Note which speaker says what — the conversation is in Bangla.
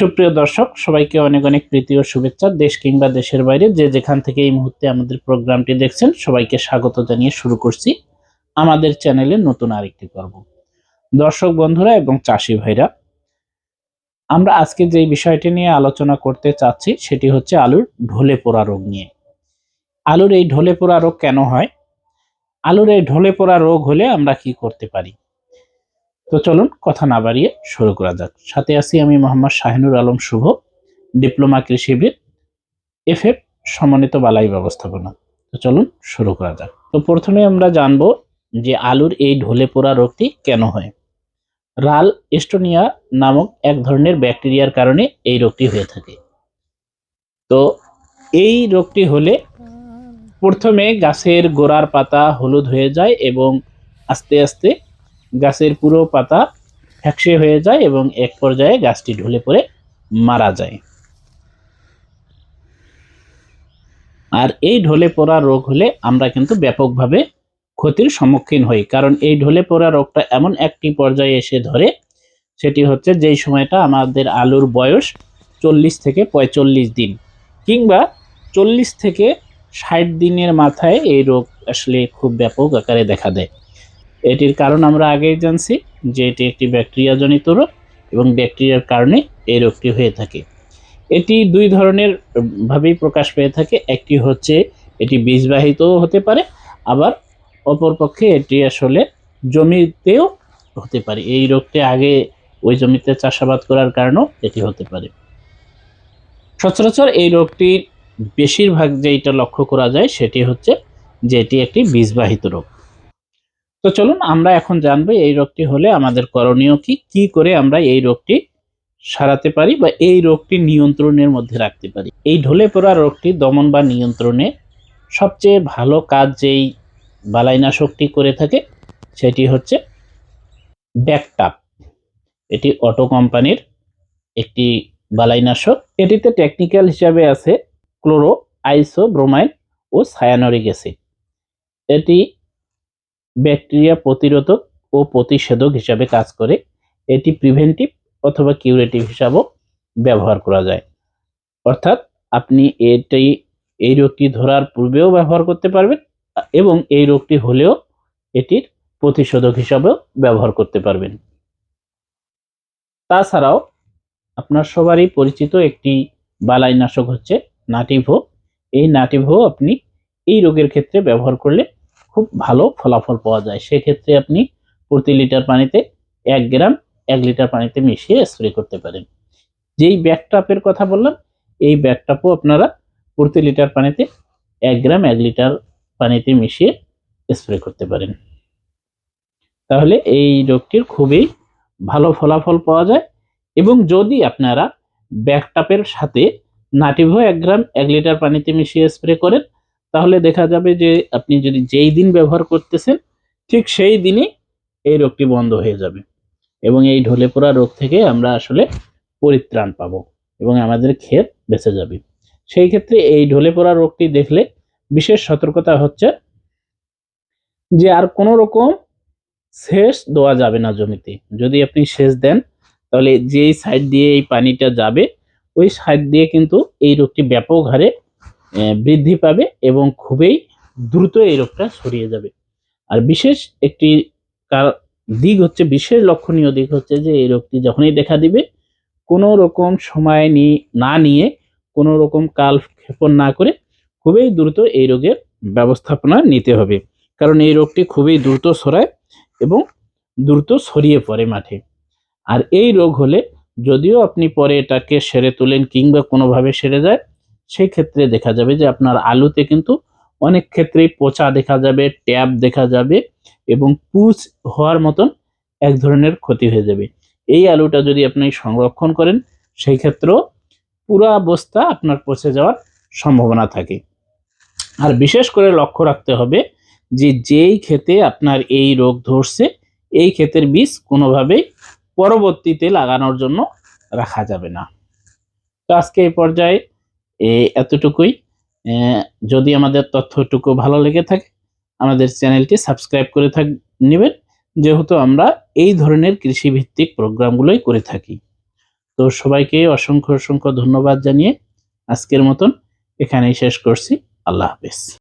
Speaker 1: সুপ্রিয় দর্শক, সবাইকে অনেক অনেক প্রীতি ও শুভেচ্ছা। দেশ কিংবা দেশের বাইরে যে যেখান থেকে এই মুহূর্তে আমাদের প্রোগ্রামটি দেখছেন, সবাইকে স্বাগত জানিয়ে শুরু করছি আমাদের চ্যানেলে নতুন আরেকটি পর্ব। দর্শক বন্ধুরা এবং চাষি ভাইরা, আমরা আজকে যে বিষয়টি নিয়ে আলোচনা করতে চাচ্ছি, সেটি হচ্ছে আলুর ঢলে পোড়া রোগ নিয়ে। আলুর এই ঢলে পোড়া রোগ কেন হয়? আলুর এই ঢলে পোড়া রোগ হলে আমরা কি করতে পারি? তো চলুন কথা না বাড়িয়ে শুরু করা যাক। সাথে আছি আমি মোহাম্মদ শাহিনুর আলম শুভ, ডিপ্লোমা কৃষিবিদ এফ এফ সমন্বিত বালাই ব্যবস্থাপনা। তো চলুন শুরু করা যাক। তো প্রথমে আমরা জানব যে আলুর এই ঢলে পোড়া রোগটি কেন হয়। রাল এস্টোনিয়া নামক এক ধরনের ব্যাকটেরিয়ার কারণে এই রোগটি হয়ে থাকে। তো এই রোগটি হলে প্রথমে গাছের গোড়ার পাতা হলুদ হয়ে যায় এবং আস্তে আস্তে গাছের পুরো পাতা ফ্যাকসে হয়ে যায় এবং এক পর্যায়ে গাছটি ঢলে পড়ে মারা যায়। আর এই ঢলে পড়া রোগ হলে আমরা কিন্তু ব্যাপকভাবে ক্ষতির সম্মুখীন হই, কারণ এই ঢলে পড়া রোগটা এমন একটি পর্যায়ে এসে ধরে, সেটি হচ্ছে যেই সময়টা আমাদের আলুর বয়স চল্লিশ থেকে পঁয়চল্লিশ দিন কিংবা চল্লিশ থেকে ষাট দিনের মাথায় এই রোগ আসলে খুব ব্যাপক আকারে দেখা দেয়। এটির কারণ আমরা আগেই জানছি যে এটি একটি ব্যাকটেরিয়াজনিত রোগ এবং ব্যাকটেরিয়ার কারণে এই রোগটি হয়ে থাকে। এটি দুই ধরনের ভাবেই প্রকাশ পেয়ে থাকে। একটি হচ্ছে এটি বীজবাহিতও হতে পারে, আবার অপরপক্ষে এটি আসলে জমিতেও হতে পারে। এই রোগটি আগে ওই জমিতে চাষাবাদ করার কারণেও এটি হতে পারে। সচরাচর এই রোগটির বেশিরভাগ যেটা লক্ষ্য করা যায় সেটি হচ্ছে যে এটি একটি বীজবাহিত রোগ। তো চলুন আমরা এখন জানব এই রোগটি হলে আমাদের করণীয় কি? কি করে আমরা এই রোগটি সারাতে পারি বা এই রোগটি নিয়ন্ত্রণের মধ্যে রাখতে পারি? এই ঢলে পড়া রোগটি দমন বা নিয়ন্ত্রণে সবচেয়ে ভালো কাজ যেই বালাইনাশকটি করে থাকে সেটি হচ্ছে ব্যাকটাপ। এটি অটো কোম্পানির একটি বালাইনাশক। এটিতে টেকনিক্যাল হিসাবে আছে ক্লোরো আইসো ব্রোমাইন ও সায়ানরিক অ্যাসিড এটি ব্যাকটেরিয়া প্রতিরোধক ও প্রতিষেধক হিসাবে কাজ করে। এটি প্রিভেন্টিভ অথবা কিউরেটিভ হিসাবেও ব্যবহার করা যায়। অর্থাৎ আপনি এটি, এই রোগটি ধরার পূর্বেও ব্যবহার করতে পারবেন এবং এই রোগটি হলেও এটির প্রতিষেধক হিসাবেও ব্যবহার করতে পারবেন। তাছাড়াও আপনার সবারই পরিচিত একটি বালাইনাশক হচ্ছে নাটিভো এই নাটিভো আপনি এই রোগের ক্ষেত্রে ব্যবহার করলে খুব ভালো ফলাফল পাওয়া যায়। সেক্ষেত্রে আপনি প্রতি লিটার পানিতে এক গ্রাম, এক লিটার পানিতে মিশিয়ে স্প্রে করতে পারেন। যেই ব্যাকটাপের কথা বললাম, এই ব্যাকটাপও আপনারা প্রতি লিটার পানিতে এক গ্রাম, এক লিটার পানিতে মিশিয়ে স্প্রে করতে পারেন। তাহলে এই রোগটির খুবই ভালো ফলাফল পাওয়া যায় এবং যদি আপনারা ব্যাকটাপের সাথে নাটিভো এক গ্রাম, এক লিটার পানিতে মিশিয়ে স্প্রে করেন তাহলে দেখা যাবে যে আপনি যদি যেই দিন ব্যবহার করতেছেন, ঠিক সেই দিনই এই রোগটি বন্ধ হয়ে যাবে এবং এই ঢলে পড়া রোগ থেকে আমরা আসলে পরিত্রাণ পাব এবং আমাদের ক্ষেত বেঁচে যাবে। সেই ক্ষেত্রে এই ঢলে পড়া রোগটি দেখলে বিশেষ সতর্কতা হচ্ছে যে আর কোনো রকম সেচ দেওয়া যাবে না জমিতে। যদি আপনি সেচ দেন, তাহলে যেই সাইড দিয়ে এই পানিটা যাবে, ওই সাইড দিয়ে কিন্তু এই রোগটি ব্যাপক হারে বৃদ্ধি পাবে এবং খুবই দ্রুত এই রোগটা ছড়িয়ে যাবে। আর বিশেষ একটি কার- দিক হচ্ছে, বিশেষ লক্ষণীয় দিক হচ্ছে যে, এই রোগটি যখনই দেখা দিবে, কোনো রকম সময় নি, না নিয়ে কোনো রকম কাল ক্ষেপণ না করে খুবই দ্রুত এই রোগের ব্যবস্থাপনা নিতে হবে। কারণ এই রোগটি খুবই দ্রুত ছড়ায় এবং দ্রুত ছড়িয়ে পড়ে মাঠে। আর এই রোগ হলে যদিও আপনি পরে এটাকে সেরে তোলেন কিংবা কোনোভাবে সেরে যায় সেই ক্ষেত্রে দেখা যাবে যে আপনার আলুতে কিন্তু অনেক ক্ষেত্রেই পচা দেখা যাবে ট্যাব দেখা যাবে এবং পুচ হওয়ার মতন এক ধরনের ক্ষতি হয়ে যাবে। এই আলুটা যদি আপনি সংরক্ষণ করেন, সেই ক্ষেত্রেও পুরো অবস্থা আপনার পচে যাওয়ার সম্ভাবনা থাকে। আর বিশেষ করে লক্ষ্য রাখতে হবে যে যেই ক্ষেতে আপনার এই রোগ ধরছে, এই ক্ষেতের বীজ কোনোভাবেই পরবর্তীতে লাগানোর জন্য রাখা যাবে না। তো আজকে এই পর্যায়ে এতটুকুই। যদি আমাদের তথ্যটুকু ভালো লেগে থাকে, আমাদের চ্যানেলটি সাবস্ক্রাইব করে থাক, নেবেন। যেহেতু আমরা এই ধরনের কৃষিভিত্তিক প্রোগ্রামগুলোই করে থাকি। তো সবাইকে অসংখ্য অসংখ্য ধন্যবাদ জানিয়ে আজকের মতন এখানেই শেষ করছি। আল্লাহ হাফেজ।